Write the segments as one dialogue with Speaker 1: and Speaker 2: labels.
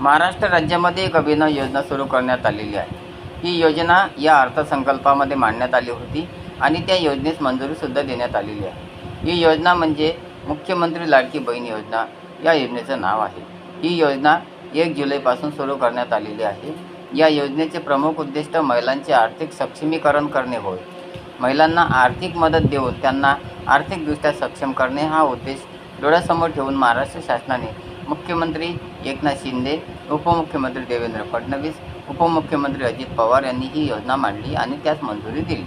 Speaker 1: महाराष्ट्र राज्यामध्ये एक अभिनव योजना सुरू करण्यात आलेली आहे. ही योजना या अर्थसंकल्पामध्ये मांडण्यात आली होती आणि त्या योजनेस मंजुरीसुद्धा देण्यात आलेली आहे. ही योजना म्हणजे मुख्यमंत्री लाडकी बहीण योजना या योजनेचं नाव आहे. ही योजना एक जुलैपासून सुरू करण्यात आलेली आहे. या योजनेचे प्रमुख उद्दिष्ट महिलांचे आर्थिक सक्षमीकरण करणे होय. महिलांना आर्थिक मदत देऊन त्यांना आर्थिकदृष्ट्या सक्षम करणे हा उद्देश डोळ्यासमोर ठेवून महाराष्ट्र शासनाने मुख्यमंत्री एकनाथ शिंदे उपमुख्यमंत्री देवेंद्र फडणवीस उपमुख्यमंत्री अजित पवार यांनी ही योजना मांडली आणि त्यास मंजुरी दिली.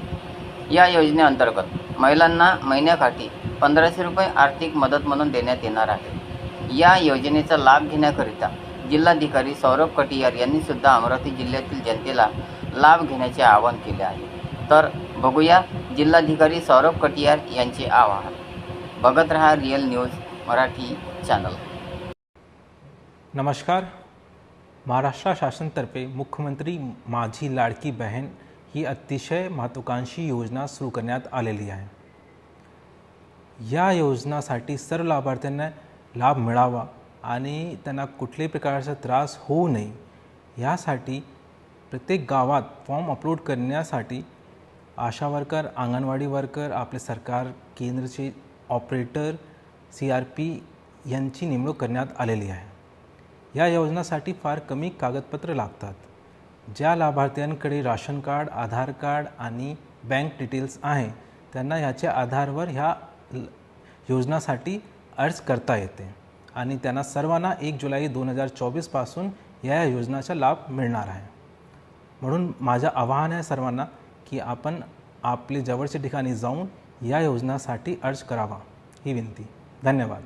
Speaker 1: या योजनेअंतर्गत महिलांना महिन्याकाठी पंधराशे रुपये आर्थिक मदत म्हणून देण्यात येणार आहे. या योजनेचा लाभ घेण्याकरिता जिल्हाधिकारी सौरभ कटियार यांनी सुद्धा अमरावती जिल्ह्यातील जनतेला लाभ घेण्याचे आवाहन केले आहे. तर बघूया जिल्हाधिकारी सौरभ कटियार यांचे आवाहन. बघत रहा रिअल न्यूज मराठी चॅनल.
Speaker 2: नमस्कार. महाराष्ट्र शासनातर्फे मुख्यमंत्री माझी लाडकी बहीण ही अतिशय महत्त्वाकांक्षी योजना सुरू करण्यात आलेली आहे. या योजनासाठी सर्व लाभार्थ्यांना लाभ मिळावा आणि त्यांना कुठल्याही प्रकारचा त्रास होऊ नये यासाठी प्रत्येक गावात फॉर्म अपलोड करण्यासाठी आशा वर्कर अंगणवाडी वर्कर आपले सरकार केंद्रचे ऑपरेटर सी आर पी यांची नेमणूक करण्यात आलेली आहे. या योजनासाठी फार कमी कागदपत्र लागतात ज्या लाभार्थ्यांकडे राशन कार्ड आधार कार्ड आणि बँक डिटेल्स आहे त्यांना ह्याच्या आधारवर ह्या ल- योजनासाठी अर्ज करता येते आणि त्यांना सर्वांना एक जुलै दोन हजार चोवीसपासून या योजनाचा लाभ मिळणार आहे. म्हणून माझं आवाहन आहे सर्वांना की आपण आपले जवळच्या ठिकाणी जाऊन या योजनासाठी अर्ज करावा. ही विनंती. धन्यवाद.